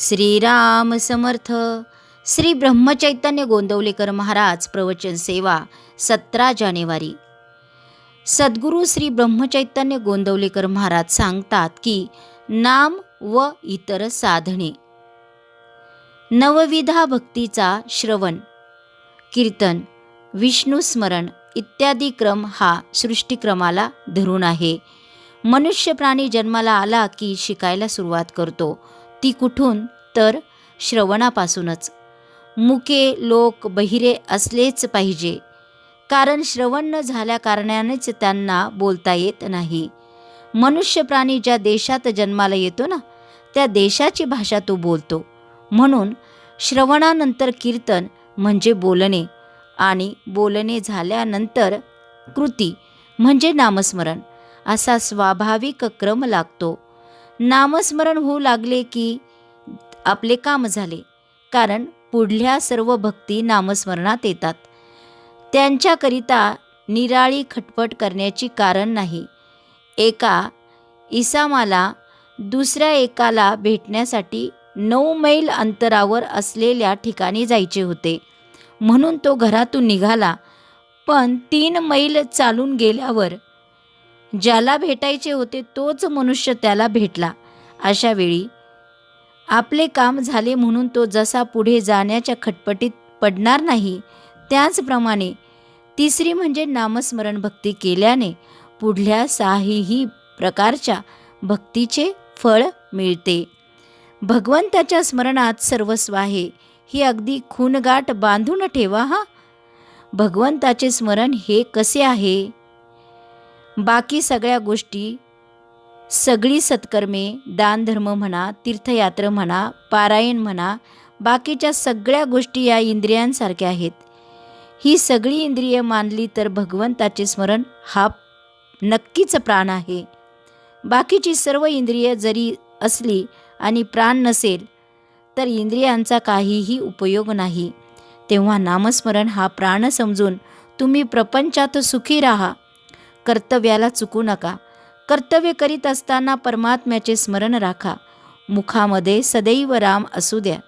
श्रीराम समर्थ. श्री ब्रह्मचैतन्य गोंदवलेकर महाराज प्रवचन सेवा सतरा जानेवारी. सद्गुरू श्री ब्रह्मचैतन्य गोंदवलेकर महाराज सांगतात की नाम व इतर साधने. नवविधा भक्तीचा श्रवण कीर्तन विष्णू स्मरण इत्यादी क्रम हा सृष्टिक्रमाला धरून आहे. मनुष्य प्राणी जन्माला आला की शिकायला सुरुवात करतो. ती कुठून तर श्रवणापासूनच. मुके लोक बहिरे असलेच पाहिजे. कारण श्रवण न झाल्या कारणानेच त्यांना बोलता येत नाही. मनुष्य प्राणी ज्या देशात जन्माला येतो ना त्या देशाची भाषा तो बोलतो. म्हणून श्रवणानंतर कीर्तन म्हणजे बोलणे आणि बोलणे झाल्यानंतर कृती म्हणजे नामस्मरण असा स्वाभाविक क्रम लागतो. नामस्मरण होऊ लागले की आपले काम झाले. कारण पुढल्या सर्व भक्ती नामस्मरणात येतात. त्यांच्याकरिता निराळी खटपट करण्याची कारण नाही. एका इसामाला दुसऱ्या एकाला भेटण्यासाठी नऊ मैल अंतरावर असलेल्या ठिकाणी जायचे होते. म्हणून तो घरातून निघाला. पण तीन मैल चालून गेल्यावर ज्याला भेटायचे होते तोच मनुष्य त्याला भेटला. अशा वेळी आपले काम झाले म्हणून तो जसा पुढे जाण्याच्या खटपटीत पडणार नाही त्याचप्रमाणे तिसरी म्हणजे नामस्मरण भक्ती केल्याने पुढल्या साहीही प्रकारच्या भक्तीचे फळ मिळते. भगवंताच्या स्मरणात सर्वस्व आहे ही अगदी खूनगाठ बांधून ठेवा हा. भगवंताचे स्मरण हे कसे आहे? बाकी सगळ्या गोष्टी सगळी सत्कर्मे दानधर्म म्हणा तीर्थयात्रा म्हणा पारायण म्हणा बाकीच्या सगळ्या गोष्टी या इंद्रियांसारख्या आहेत. ही सगळी इंद्रिय मानली तर भगवंताचे स्मरण हा नक्कीच प्राण आहे. बाकीची सर्व इंद्रिय जरी असली आणि प्राण नसेल तर इंद्रियांचा काहीही उपयोग नाही. तेव्हा नामस्मरण हा प्राण समजून तुम्ही प्रपंचात सुखी राहा. कर्तव्याला चुकू नका. कर्तव्य करीत असताना परमात्म्याचे स्मरण राखा. मुखामध्ये सदैव राम असू द्या.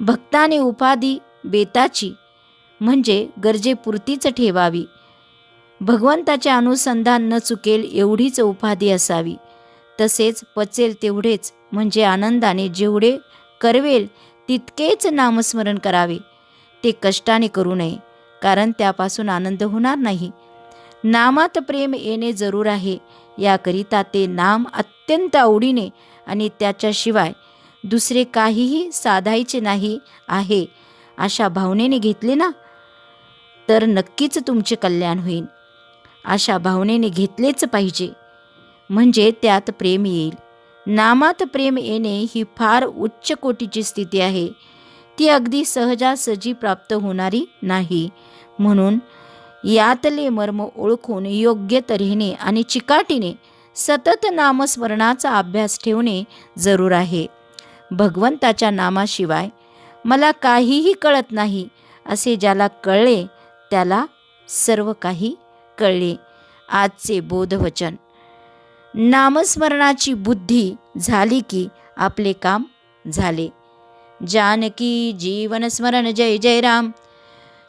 भक्ताने उपाधी बेताची म्हणजे गरजेपुरतीच ठेवावी. भगवंताचे अनुसंधान न चुकेल एवढीच उपाधी असावी. तसेच पचेल तेवढेच म्हणजे आनंदाने जेवढे करवेल तितकेच नामस्मरण करावे. ते कष्टाने करू नये कारण त्यापासून आनंद होणार नाही. नामात प्रेम येणे जरूर आहे. याकरिता ते नाम अत्यंत आवडीने आणि त्याच्याशिवाय दुसरे काहीही साधायचे नाही आहे अशा भावनेने घेतले ना? तर नक्कीच तुमचे कल्याण होईल. अशा भावनेने घेतलेच पाहिजे. म्हणजे त्यात प्रेम येईल. नामात प्रेम येणे ही फार उच्च कोटीची स्थिती आहे. ती अगदी सहजासहजी प्राप्त होणारी नाही. म्हणून यातले मर्म ओळखून योग्य तऱ्हेने आणि चिकाटीने सतत नामस्मरणाचा अभ्यास ठेवणे जरूर आहे. भगवंताच्या नामाशिवाय मला काहीही कळत नाही असे ज्याला कळले त्याला सर्व काही कळले. आजचे बोधवचन. नामस्मरणाची बुद्धी झाली की आपले काम झाले. जानकी जीवनस्मरण जय जय राम.